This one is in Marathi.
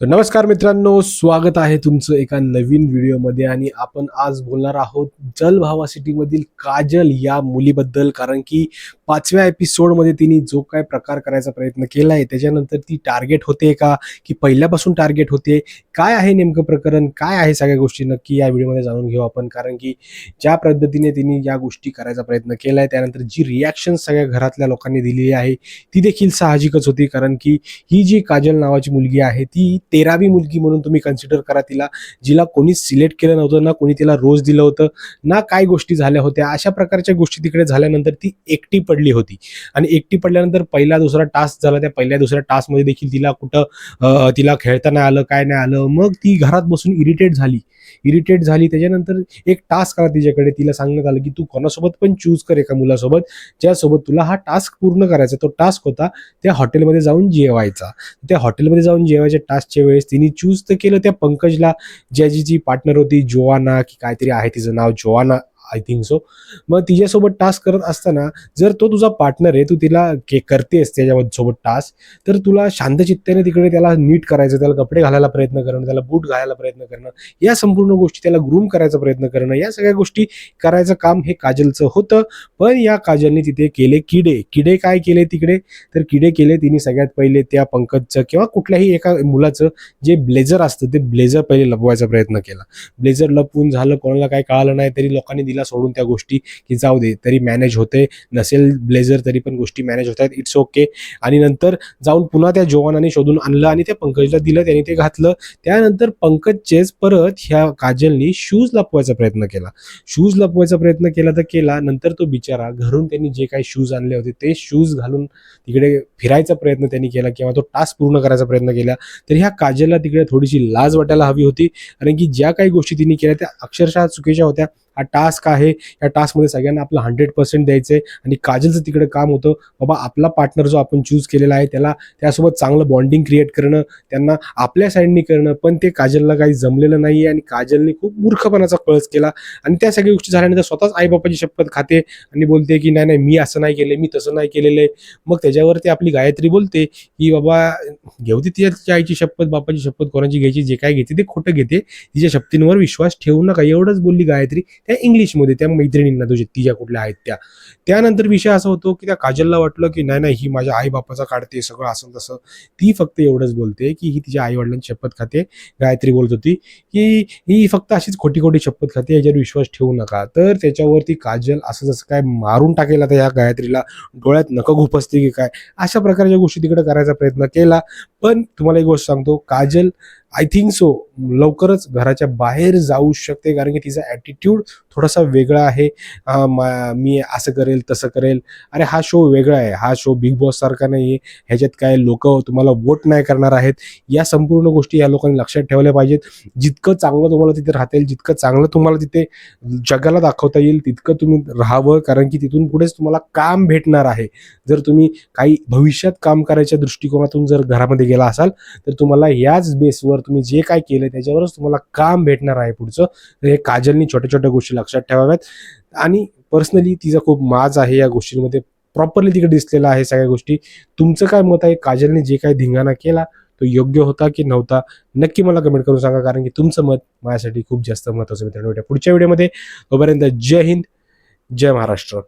तर नमस्कार मित्रांनो स्वागत आहे तुमचं एका नवीन व्हिडिओमध्ये आणि आपण आज बोलणार आहोत जलभावा सिटीमधील काजल या मुलीबद्दल कारण की पाचव्या एपिसोडमध्ये तिने जो काय प्रकार करायचा प्रयत्न केला आहे त्याच्यानंतर ती टार्गेट होते का की पहिल्यापासून टार्गेट होते काय आहे नेमकं प्रकरण काय आहे सगळ्या गोष्टी नक्की या व्हिडिओमध्ये जाणून घेऊ आपण कारण की ज्या पद्धतीने तिने या गोष्टी करायचा प्रयत्न केला आहे त्यानंतर जी रिॲक्शन सगळ्या घरातल्या लोकांनी दिलेली आहे ती देखील साहजिकच होती कारण की ही जी काजल नावाची मुलगी आहे ती तेरावी मुलगी म्हणून तुम्ही कन्सिडर करा तिला जिला कोणी सिलेक्ट केलं नव्हतं ना कोणी तिला रोज दिलं होतं ना काय गोष्टी झाल्या होत्या अशा प्रकारच्या गोष्टी तिकडे झाल्यानंतर ती एकटी पडली होती. आणि एकटी पडल्यानंतर पहिला दुसरा टास्क झाला त्या पहिल्या दुसऱ्या टास्कमध्ये देखील तिला कुठं तिला खेळता नाही आलं काय नाही आलं मग ती घरात बसून इरिटेट झाली. इरिटेट झाली त्याच्यानंतर एक टास्क आला तिच्याकडे तिला सांगण्यात आलं की तू कोणासोबत पण चूज कर एका मुलासोबत ज्यासोबत तुला हा टास्क पूर्ण करायचा तो टास्क होता त्या हॉटेलमध्ये जाऊन जेवायचा. त्या हॉटेलमध्ये जाऊन जेवायच्या टास्कच्या वेळेस तिने चूज तर केलं. त्या पंकजला ज्याची जी पार्टनर होती जोआना की काहीतरी आहे तिचं नाव जोआना. आय थिंक सो मग तिच्यासोबत टास्क करत असताना जर तो तुझा पार्टनर आहे तू तिला के करतेस त्याच्यासोबत सोबत टास्क तर तुला शांतचित्ताने तिकडे त्याला नीट करायचं त्याला कपडे घालायला प्रयत्न करणं त्याला बूट घालायला प्रयत्न करणं या संपूर्ण गोष्टी त्याला ग्रूम करायचा प्रयत्न करणं या सगळ्या गोष्टी करायचं काम हे काजलचं होतं. पण या काजलने तिथे केले किडे. किडे काय केले तिकडे? तर किडे केले तिने सगळ्यात पहिले त्या पंकजचं किंवा कुठल्याही एका मुलाचं जे ब्लेझर असतं ते ब्लेझर पहिले लपवायचा प्रयत्न केला. ब्लेझर लपवून झालं कोणाला काय कळालं नाही तरी लोकांनी दिला सोडून त्या गोष्टी की जाऊ दे तरी मॅनेज होते. नसेल ब्लेझर तरी पण गोष्टी मॅनेज होत आहेत इट्स ओके आणि नंतर जाऊन पुन्हा त्या जवानाने शोधून आणलं आणि त्या पंकजला दिलं त्याने ते घातलं. त्यानंतर पंकजचेच परत ह्या काजलनी शूज लपवायचा प्रयत्न केला. शूज लपवायचा प्रयत्न केला तर केला. नंतर तो बिचारा घरून त्यांनी जे काही शूज आणले होते ते शूज घालून तिकडे फिरायचा प्रयत्न त्यांनी केला किंवा तो टास्क पूर्ण करायचा प्रयत्न केला. तर ह्या काजलला तिकडे थोडीशी लाज वाटायला हवी होती. कारण की ज्या काही गोष्टी तिने केल्या त्या अक्षरशः चुकीच्या होत्या. हा टास्क आहे. या टास्कमध्ये सगळ्यांना आपलं हंड्रेड पर्सेंट द्यायचं आहे आणि काजलचं तिकडे काम होतं. बाबा आपला पार्टनर जो आपण चूज केलेला आहे त्याला त्यासोबत चांगलं बॉन्डिंग क्रिएट करणं त्यांना आपल्या साईडनी करणं पण ते काजलला काही जमलेलं नाही आणि काजलने खूप मूर्खपणाचा कळस केला. आणि त्या सगळ्या गोष्टी झाल्यानंतर स्वतःच आईबापाची शपथ खाते आणि बोलते की नाही नाही मी असं नाही केलं मी तसं नाही केलेलं आहे मग त्याच्यावरती आपली गायत्री बोलते की बाबा घेऊ दे तिच्या आईची शपथ बापाची शपथ कोणाची घ्यायची जे काय घेते ते खोटं घेते. तिच्या शपथींवर विश्वास ठेवू नका. एवढंच बोलली गायत्री. त्या इंग्लिशमध्ये त्या मैत्रिणींना तुझ्या तिच्या कुठल्या आहेत त्या? त्यानंतर विषय असा होतो की त्या काजलला वाटलं की नाही नाही ही माझ्या आईबापाचा काढते सगळं असं तसं. ती फक्त एवढंच बोलते की ही तिच्या आईवडिलांची शपथ खाते. गायत्री बोलत होती की ही फक्त अशीच खोटी खोटी शपथ खाते याच्यावर विश्वास ठेवू नका. तर त्याच्यावरती काजल असं जसं काय मारून टाकेल आता या गायत्रीला डोळ्यात नकं घुपसते की काय? अशा प्रकारच्या गोष्टी तिकडे करायचा प्रयत्न केला. पण तुम्हाला एक गोष्ट सांगतो काजल आय थिंक सो लवकरच घराच्या बाहेर जाऊ शकते कारण की तिचा ॲटिट्यूड थोडासा वेगळा आहे. मा- मी असं करेल तसं करेल. अरे हा शो वेगळा आहे. हा शो बिग बॉस सारखा नाही आहे ह्याच्यात काय लोक तुम्हाला वोट नाही करणार आहेत. या संपूर्ण गोष्टी या लोकांनी लक्षात ठेवल्या पाहिजेत. जितकं चांगलं तुम्हाला तिथे राहता येईल जितकं चांगलं तुम्हाला तिथे जगाला दाखवता येईल तितकं तुम्ही राहावं. कारण की तिथून पुढेच तुम्हाला काम भेटणार आहे. जर तुम्ही काही भविष्यात काम करायच्या दृष्टिकोनातून जर घरामध्ये गेला असाल तर तुम्हाला याच बेसवर तुम्ही जे काय केलं त्याच्यावरच तुम्हाला काम भेटणार आहे पुढचं. हे काजलनी छोट्या छोट्या गोष्टी लक्षात ठेवाव्यात. आणि पर्सनली तिचा खूप माज आहे या गोष्टींमध्ये. प्रॉपरली तिकडे दिसलेला आहे सगळ्या गोष्टी. तुमचं काय मत आहे? काजलने जे काही धिंगाणा केला तो योग्य होता की नव्हता? नक्की मला कमेंट करून सांगा कारण की तुमचं मत माझ्यासाठी खूप जास्त महत्त्वाचं मित्रांनो. पुढच्या व्हिडिओमध्ये तोपर्यंत जय हिंद जय महाराष्ट्र.